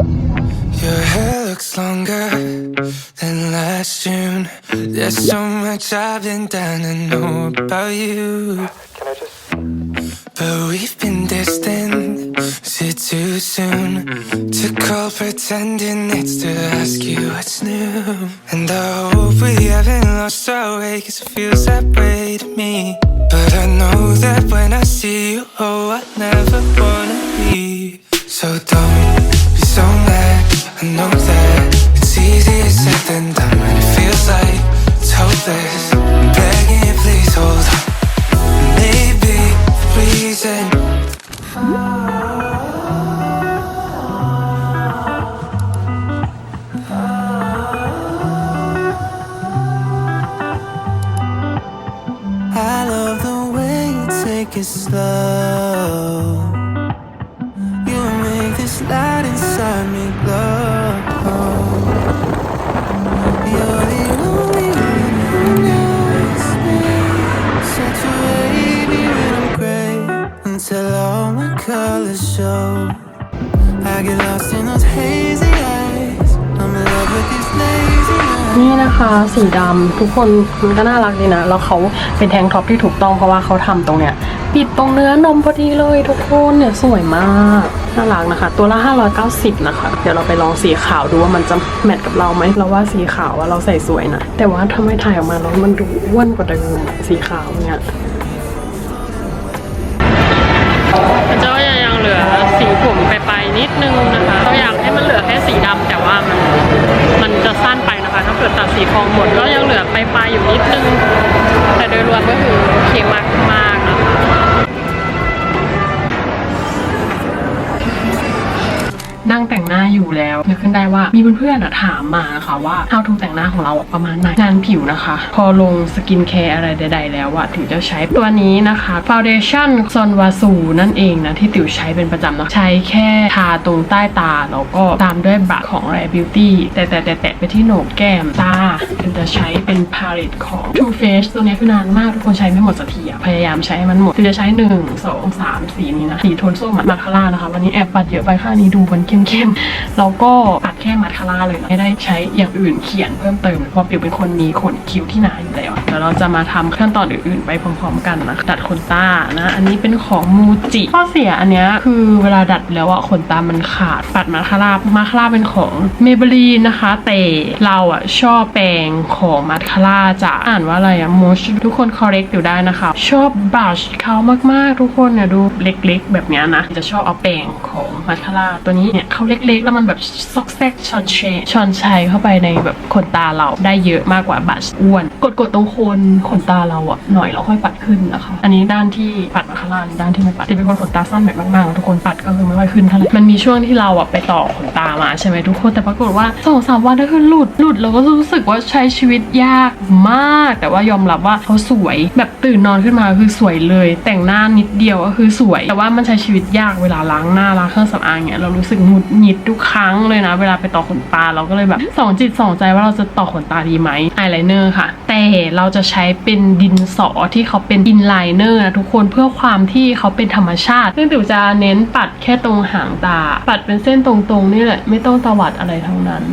Your hair looks longer than last June. There's so much I've been dying to know about you. Can I just. But we've been distant. Is it too soon to call pretending it's to ask you what's new? And I hope we haven't lost our way, cause it feels that way to me. But I know that when I see you, oh, I never wanna leave. So don't take it slow. You make this light inside me glow. You're the only one who knows me. Such a baby when I'm gray until all my colors show. นี่นะคะสีดำทุกคนมันก็น่ารักดีนะ แล้วเขาเป็นแทงท็อปที่ถูกต้องเพราะว่าเขาทำตรงเนี้ยปิดตรงเนื้อนมพอดีเลยทุกคนเนี่ยสวยมากน่ารักนะคะ ตัวละ 590 นะคะ เดี๋ยวเราไปลองสีขาวดูว่ามันจะแมทกับเราไหมเราว่าสีขาวว่าเราใส่สวยนะ แต่ว่าทำไมถ่ายออกมาแล้วมันดูอ้วนกว่าเดิมสีขาวเนี่ย นิดนึงนะคะเราอยากให้มันเหลือแค่สีดำแต่ว่ามันมันจะสั้นไปนะคะ ถ้าเกิดตัดสีทองหมดก็ยังเหลือไปลายอยู่นิดนึง แต่โดยรวมก็คือโอเคมากมากๆนะคะ นั่งแต่งหน้าอยู่แล้วนึกขึ้นได้ว่ามีเพื่อนๆถามมานะคะว่า how to แต่งหน้าของเราประมาณไหนงานผิวนะคะ พอลงสกินแคร์อะไรใด ๆ แล้วอะถึงจะใช้ตัวนี้นะคะ foundation ซอนวาสูนั่นเองนะที่ติ๋วใช้เป็นประจำนะใช้แค่ทาตรงใต้ตา แล้วก็ตามด้วยบรัชของ Rare Beauty แต่แต่แต่แต่ไปที่โหนกแก้มตาเป็นจะใช้เป็น palette ของ Too Faced ตัวนี้คือนานมากทุกคนใช้ไม่หมดสักทีอะพยายามใช้ให้มันหมดคือจะใช้หนึ่งสองสามสีนี้นะสีโทนส้มมาคาร่านะคะ วันนี้แอบปัดเยอะไปค่านี้ดูมันเข้มๆแล้วก็ปัดแค่มาคาร่าเลยไม่ได้ใช้อย่างอื่นเขียนเพิ่มเติมเพราะปิวเป็นคนมีขนคิ้วที่หนาอยู่แล้วเดี๋ยวเราจะมาทำขั้นตอนอื่นๆ ไปพร้อมๆ กันนะดัดขนตานะอันนี้เป็นของมูจิข้อเสียอันเนี้ยคือเวลาดัดแล้วอะขนตามันขาดปัดมาคาร่ามาคาร่าเป็นของเมเบลีนนะคะ แต่เราอะชอบแปรงของมาคาร่าจะอ่านว่าอะไรอะมูชทุกคน correct อยู่ได้นะคะ ชอบบรัชเขามากๆทุกคนเนี่ยดูเล็กๆ แบบนี้นะ จะชอบเอาแปรงของมาคาร่าตัวนี้เนี่ยเขาเล็กๆ แล้วมันแบบซอกแซกชอนเชชอนชัยเข้าไปในแบบขนตาเราได้เยอะมากกว่าบัชอ้วน กดๆตรงโคนขนตาเราอะหน่อยแล้วค่อยปัดขึ้นนะคะ อันนี้ด้านที่ปัดมาคาร่าด้านที่ไม่ปัดจะเป็นคนขนตาสั้นแบบมากๆทุกคนปัดก็คือไม่ค่อยขึ้นเท่าไหร่มันมีช่วงที่เราอะไปต่อขนตามาใช่ไหมทุกคนแต่ปรากฏว่าสองสามวันก็คือหลุดหลุดเราก็รู้สึกว่าใช้ชีวิตยากมาก แต่ว่ายอมรับว่าเขาสวยแบบตื่นนอนขึ้นมาคือสวยเลย แต่งหน้านิดเดียวก็คือสวย แต่ว่ามันใช้ชีวิตยากเวลาล้างหน้าล้างเครื่องสำอางเนี่ยเรารู้สึกหงุดหงิดทุกครั้งเลยนะ เวลาไปต่อขนตาเราก็เลยแบบสองจิตสองใจว่าเราจะต่อขนตาดีไหมอายไลเนอร์ค่ะ แต่เราจะใช้เป็นดินสอที่เขาเป็นอินไลเนอร์นะทุกคนเพื่อความที่เขาเป็นธรรมชาติซึ่งติ๋วจะเน้นปัดแค่ตรงหางตา ปัดเป็นเส้นตรงๆนี่แหละไม่ต้องตวัดอะไรทั้งนั้น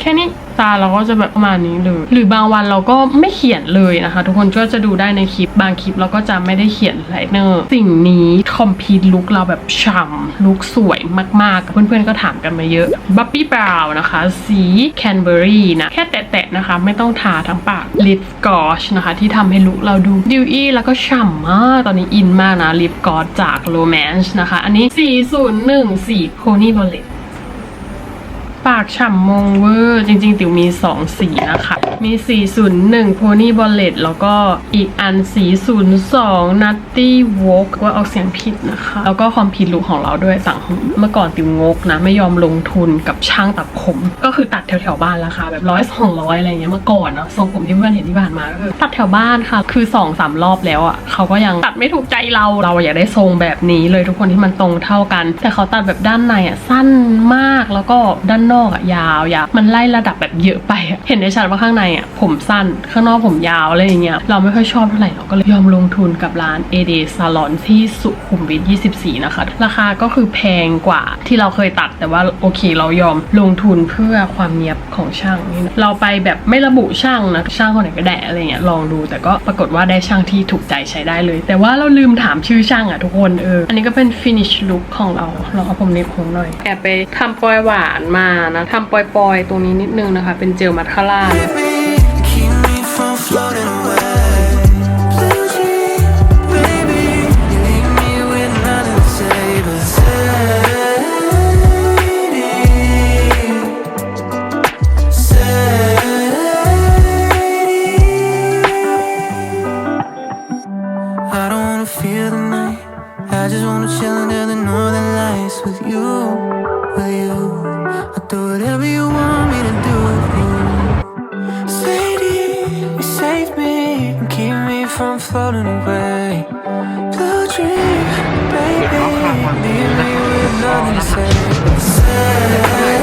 แค่นี้ตาเราก็จะแบบประมาณนี้เลย หรือบางวันเราก็ไม่เขียนเลยนะคะ ทุกคนก็จะดูได้ในคลิปบางคลิปเราก็จะไม่ได้เขียนไลเนอร์สิ่งนี้คอมพีทลุคเราแบบฉ่ำลุคสวยมากๆ เพื่อนๆก็ถามกันมาเยอะบั b ปี้บราวน์นะคะ สีแคนเบอรี่นะ แค่แตะๆนะคะ ไม่ต้องทาทั้งปากลิปกอชนะคะ ที่ทำให้ลุคเราดูดิวอี้แล้วก็ฉ่ำมาก ตอนนี้อินมากนะลิปกอชจากโ o แมน c ์นะคะ อันนี้ 401 สีโพนี่บอลเลต ปากฉ่ำมงเวอร์ จริง ๆ ติ๋วมี 2 สีนะคะ มี 401 Pony Ballet แล้วก็อีกอัน 402 Nutty Walk ว่าออกเสียงผิดนะคะ แล้วก็คอมพิวลุของเราด้วยต่างหูเมื่อก่อนติ๋วงกนะ ไม่ยอมลงทุนกับช่างตัดผม ก็คือตัดแถวๆบ้านราคาแบบร้อยสองร้อยอะไรเงี้ยเมื่อก่อนเนาะทรงผมที่เพื่อนเห็นที่ผ่านมาก็คือตัดแถวบ้านค่ะ คือ2อสามรอบแล้วอะเขาก็ยังตัดไม่ถูกใจเราเราอยากได้ทรงแบบนี้เลยทุกคนที่มันตรงเท่ากัน แต่เขาตัดแบบด้านในอะสั้นมากแล้วก็ด้านนอกอะยาวยาวมันไล่ระดับแบบเยอะไปอะเห็นได้ชัดว่าข้างในอะผมสั้น ข้างนอกผมยาวอะไรอย่างเงี้ยเราไม่ค่อยชอบเท่าไหร่เราก็เลยยอมลงทุนกับร้าน AD Salon ที่สุขุมวิท24 นะคะ ราคาก็คือแพงกว่าที่เราเคยตัดแต่ว่าโอเคเรายอมลงทุนเพื่อความเนียบของช่างนี่นะเราไปแบบไม่ระบุช่างนะช่างคนไหนก็ได้อะไรเงี้ยลองดูแต่ก็ปรากฏว่าได้ช่างที่ถูกใจใช้ได้เลย แต่ว่าเราลืมถามชื่อช่างอะทุกคนเอออันนี้ก็เป็น finish look ของเราเราเอาผมเน็บผมหน่อยแอบไปทำปลอยหวานมานะทำปล่อยๆ ตรงนี้นิดนึงนะคะ เป็นเจลมัทคาร่า Keep me from floating away. You save me and keep me from floating away. Blue dream, baby, leave me with nothing to say.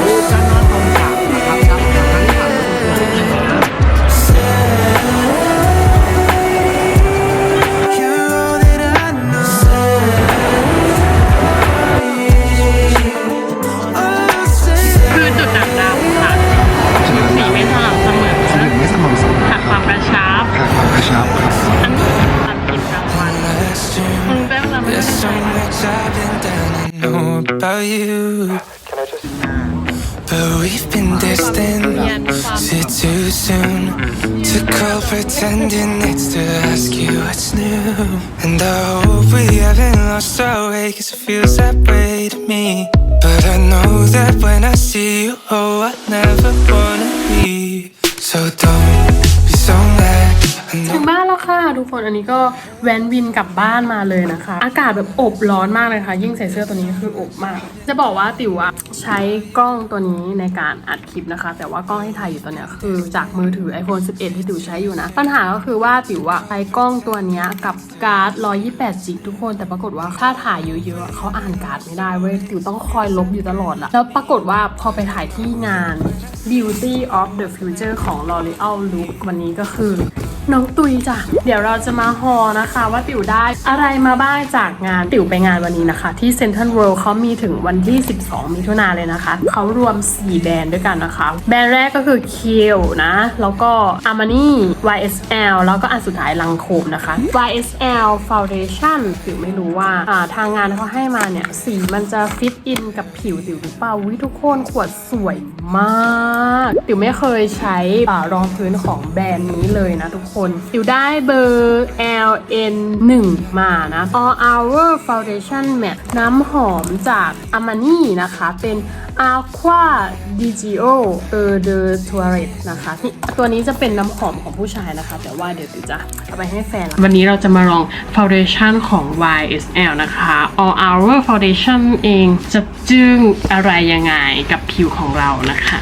about you. But we've been distant. Is it too soon to call pretending it's to ask you what's new? And I hope we haven't lost our way, cause it feels that way to me. But I know that when I see you, oh, I never wanna leave. So don't be so mad. ถึงบ้านแล้วค่ะทุกคนอันนี้ก็แวนวินกลับบ้านมาเลยนะคะ อากาศแบบอบร้อนมากเลยค่ะ ยิ่งใส่เสื้อตัวนี้คืออบมาก จะบอกว่าติ๋วอะใช้กล้องตัวนี้ในการอัดคลิปนะคะ แต่ว่ากล้องที่ถ่ายอยู่ตัวเนี้ยคือจากมือถือ iPhone 11 ที่ติ๋วใช้อยู่นะ ปัญหาก็คือว่าติ๋วอะใช้กล้องตัวเนี้ยกับการ์ด 128จิกทุกคน แต่ปรากฏว่าถ้าถ่ายเยอะๆเขาอ่านการ์ดไม่ได้เว้ยติ๋วต้องคอยลบอยู่ตลอดละแล้วปรากฏว่าพอไปถ่ายที่งาน Beauty of the Future ของ L'Oreal Look วันนี้ก็คือ น้องตุยจ้ะ เดี๋ยวเราจะมาฮอนะคะ ว่าติ๋วได้อะไรมาบ้างจากงานติ๋วไปงานวันนี้นะคะ ที่เซ็นทรัลเวิลด์เขามีถึงวันที่ 12 มิถุนาเลยนะคะ เขารวม 4 แบรนด์ด้วยกันนะคะ แบรนด์แรกก็คือ k i e l นะ แล้วก็ Armani YSL แล้วก็อันสุดท้ายลังโคมนะคะ YSL Foundation ติวไม่รู้ว่าาทางงานเขาให้มาเนี่ย สีมันจะฟิตอินกับผิวติ๋วหรือเปล่าวิทุกคนขวดสวยมากติ๋วไม่เคยใช้รองพื้นของแบรนด์นี้เลยนะทุกคนติ๋วได้เบอร์ LN 1มานะ All Hour Foundation Matte น้ำหอมจาก Armani นะคะ เป็น Aqua di Gio Eau de Toilette นะคะนี่ตัวนี้จะเป็นน้ำหอมของผู้ชายนะคะ แต่ว่าเดี๋ยวติวจะเอาไปให้แฟนวันนี้เราจะมาลอง Foundation ของ YSL นะคะ All Hour Foundation เองจะจึ้งอะไรยังไงกับผิวของเรานะคะ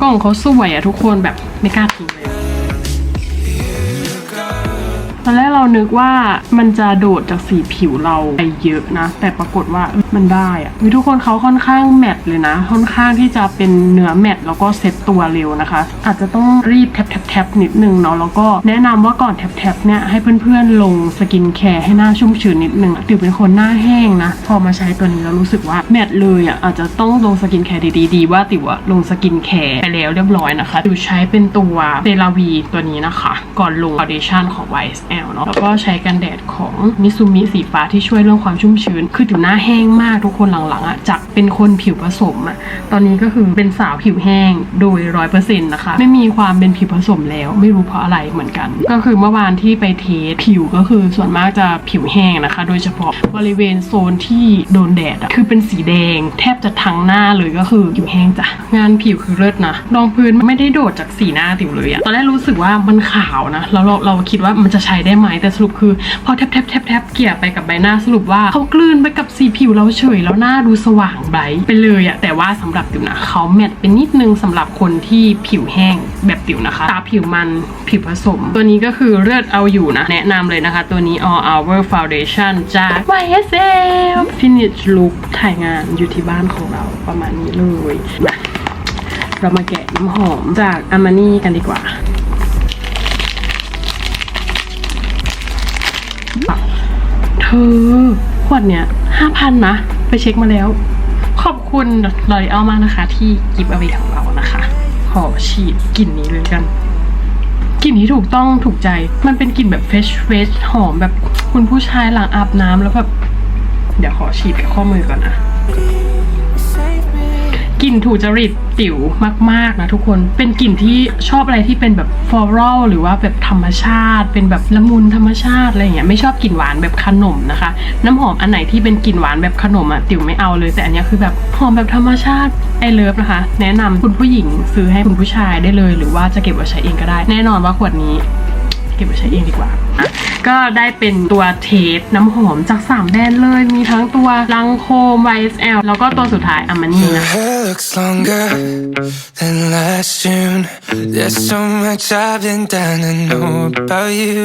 กล่องเขาสวยอะทุกคนแบบไม่กล้าทิ้งเลย ตอนแรกเรานึกว่ามันจะโดดจากสีผิวเราไปเยอะนะ แต่ปรากฏว่ามันได้อะวิทุกคนเขาค่อนข้างแมตต์เลยนะ ค่อนข้างที่จะเป็นเนื้อแมตต์แล้วก็เซ็ตตัวเร็วนะคะ อาจจะต้องรีบแท็บแท็บแท็บนิดนึงเนาะแล้วก็แนะนำว่าก่อนแท็บแท็บเนี่ยให้เพื่อนๆลงสกินแคร์ให้หน้าชุ่มชื้นนิดนึงติวเป็นคนหน้าแห้งนะ พอมาใช้ตัวนี้แล้วรู้สึกว่าแมตต์เลยอะอาจจะต้องลงสกินแคร์ดีๆดีว่าติวอะลงสกินแคร์ไปแล้วเรียบร้อยนะคะติวใช้เป็นตัวเซราวีตัวนี้นะคะ ก่อนลง foundation ของไวน์ L เนาะแล้วก็ใช้กันแดดของมิซูมิสีฟ้าที่ช่วยเรื่องความชุ่มชื้น คือติวหน้าแห้งมากทุกคนหลังๆอะจากเป็นคนผิวผสมอะตอนนี้ก็คือเป็นสาวผิวแห้งโดยร้อยเปอร์เซ็นต์นะคะ ไม่มีความเป็นผิวผสมแล้ว ไม่รู้เพราะอะไรเหมือนกัน ก็คือเมื่อวานที่ไปเทสผิวก็คือส่วนมากจะผิวแห้งนะคะ โดยเฉพาะบริเวณโซนที่โดนแดดอะคือเป็นสีแดง แทบจะทั้งหน้าเลยก็คือผิวแห้งจ้ะงานผิวคือเลิศนะรองพื้นไม่ได้โดดจากสีหน้าติวเลยอะตอนแรกรู้สึกว่ามันขาวนะแล้วเราเราคิดว่ามันจะใช้ได้ไหมแต่สรุปคือ พอแทบแทบแทบแทบเกลี่ยไปกับใบหน้าสรุปว่าเขากลืนไปกับสีผิวเราเฉยแล้วหน้าดูสว่างไบรท์ไปเลยอะแต่ว่าสำหรับติ๋วนะเขาแมทเป็นนิดนึงสำหรับคนที่ผิวแห้งแบบติ๋วนะคะตาผิวมันผิวผสม ตัวนี้ก็คือเลือดเอาอยู่นะ แนะนำเลยนะคะ ตัวนี้ All Hour Foundation จาก YSL Finish Look ถ่ายงานอยู่ที่บ้านของเราประมาณนี้เลยมาเรามาแกะน้ำหอมจากอามานี่กันดีกว่า เธอขวดเนี้ยห้าพันนะ ไปเช็คมาแล้ว ขอบคุณลอยเออลมากนะคะ ที่กิฟต์เอาไว้ของเรานะคะ ขอฉีดกลิ่นนี้เลยกันกลิ่นที่ถูกต้องถูกใจ มันเป็นกลิ่นแบบเฟชเฟชหอมแบบคุณผู้ชายหลังอาบน้ำแล้วแบบ เดี๋ยวขอฉีดกับข้อมือก่อนนะ กลิ่นถูจริตติ๋วมากๆนะทุกคน เป็นกลิ่นที่ชอบอะไรที่เป็นแบบฟลอรัลหรือว่าแบบธรรมชาติ เป็นแบบละมุนธรรมชาติอะไรอย่างเงี้ยไม่ชอบกลิ่นหวานแบบขนมนะคะ น้ำหอมอันไหนที่เป็นกลิ่นหวานแบบขนมอะติ๋วไม่เอาเลย แต่อันนี้คือแบบหอมแบบธรรมชาติไอเลิฟนะคะ แนะนำคุณผู้หญิงซื้อให้คุณผู้ชายได้เลย หรือว่าจะเก็บไว้ใช้เองก็ได้ แน่นอนว่าขวดนี้ เก็บไว้ใช้เองดีกว่าอะก็ได้เป็นตัวเทปน้ำหอมจาก 3 แบรนด์เลย มีทั้งตัวลังโคม YSL แล้วก็ตัวสุดท้ายอามานี่ Your นะ hair looks longer than last June. There's so much I've been dying to know about you.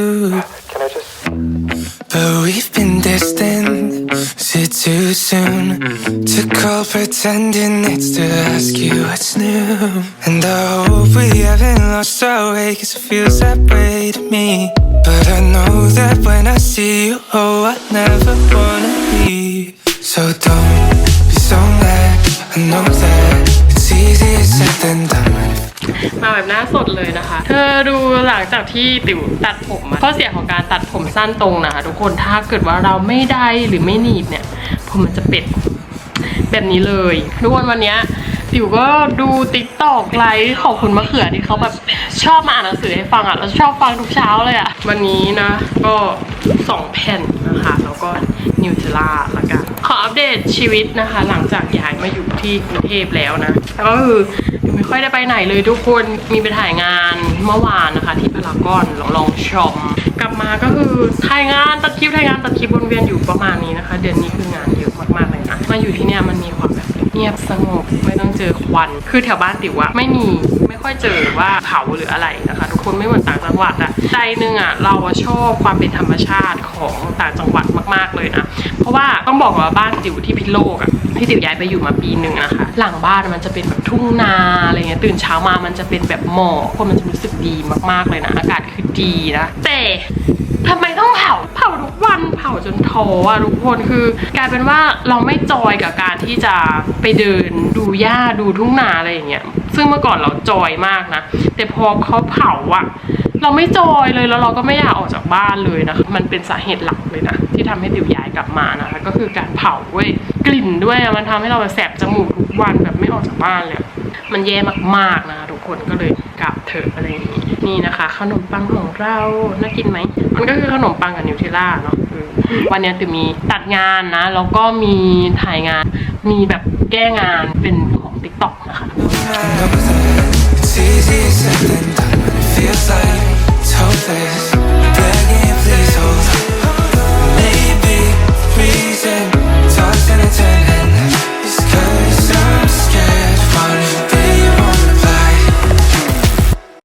But we've been destined. Is it too soon to call pretending it's to ask you what's new? And I hope we haven't lost our way, cause it feels that way to me. But I know that when I see you, oh, I never wanna leave. So don't be so mad. I know that it's easier said than done. มาแบบหน้าสดเลยนะคะ เธอดูหลังจากที่ติ๋วตัดผมอะข้อเสียของการตัดผมสั้นตรงนะคะทุกคนถ้าเกิดว่าเราไม่ได้หรือไม่หนีบเนี่ยผมมันจะเป็ดแบบนี้เลยทุกคนวันเนี้ยติ๋วก็ดูติ๊กตอกไลฟ์ของคุณมะเขือที่เขาแบบชอบมาอ่านหนังสือให้ฟังอะแล้วชอบฟังทุกเช้าเลยอะ วันนี้นะ ก็สองแผ่นนะคะ แล้วก็นิวเทล่าละกัน ขออัปเดตชีวิตนะคะ หลังจากย้ายมาอยู่ที่กรุงเทพแล้วนะแล้วก็คือไม่ค่อยได้ไปไหนเลยทุกคนมีไปถ่ายงานเมื่อวานนะคะ ที่พารากอนลองลองชมกลับมาก็คือถ่ายงานตัดคลิปถ่ายงานตัดคลิปวนเวียนอยู่ประมาณนี้นะคะ เดือนนี้คืองานเยอะ มาอยู่ที่เนี่ยมันมีความแบบเงียบสงบไม่ต้องเจอควัน คือแถวบ้านติวอะไม่มีไม่ค่อยเจอว่าเผาหรืออะไรนะคะ ทุกคนไม่เหมือนต่างจังหวัดอะใจหนึงอะเราชอบความเป็นธรรมชาติของต่างจังหวัดมาก ๆเลยนะเพราะว่าต้องบอกว่าบ้านติวที่พิโลกอะพี่ติ๋วย้ายไปอยู่มาปีหนึ่งนะคะหลังบ้านมันจะเป็นแบบทุ่งนาอะไรเงี้ยตื่นเช้ามามันจะเป็นแบบหมอกคนมันจะรู้สึกดีมากๆเลยนะอากาศคือดีนะแต่ทำไมต้องเผาเผาทุกวันเผาจนท้ออะทุกคนคือกลายเป็นว่าเราไม่จอยอยกับการที่จะไปเดินดูหญ้าดูทุ่งนาอะไรอย่างเงี้ยซึ่งเมื่อก่อนเราจอยมากนะ แต่พอเขาเผาอะเราไม่จอยเลยแล้วเราก็ไม่อยากออกจากบ้านเลยนะคะมันเป็นสาเหตุหลักเลยนะ ที่ทำให้ติ๋วย้ายกลับมานะคะ ก็คือการเผาเว้ยกลิ่นด้วยมันทำให้เราแสบจมูกทุกวันแบบไม่ออกจากบ้านเลยมันแย่มากๆนะคะทุกคนก็เลยกลับเถอะอะไรอย่างนี้ นี่นะคะ ขนมปังของเรา น่ากินไหม มันก็คือขนมปังกับนิวเทล่าเนาะวันนี้จะมีตัดงานนะ แล้วก็มีถ่ายงาน มีแบบแก้งานเป็นของติ๊กต็อกนะคะ